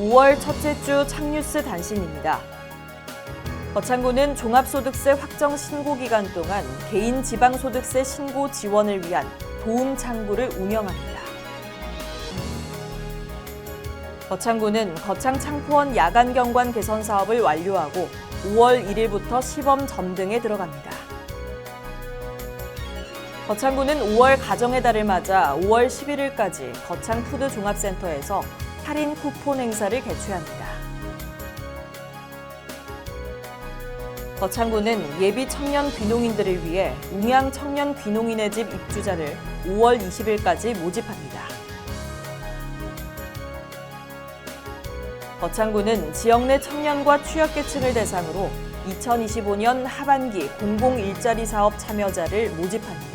5월 첫째 주 창뉴스 단신입니다. 거창구는 종합소득세 확정 신고 기간 동안 개인 지방소득세 신고 지원을 위한 도움 창구를 운영합니다. 거창구는 거창 창포원 야간 경관 개선 사업을 완료하고 5월 1일부터 시범 점등에 들어갑니다. 거창구는 5월 가정의 달을 맞아 5월 11일까지 거창 푸드 종합센터에서 할인 쿠폰 행사를 개최합니다. 거창구는 예비 청년 귀농인들을 위해 웅양 청년 귀농인의 집 입주자를 5월 20일까지 모집합니다. 거창구는 지역 내 청년과 취약계층을 대상으로 2025년 하반기 공공 일자리 사업 참여자를 모집합니다.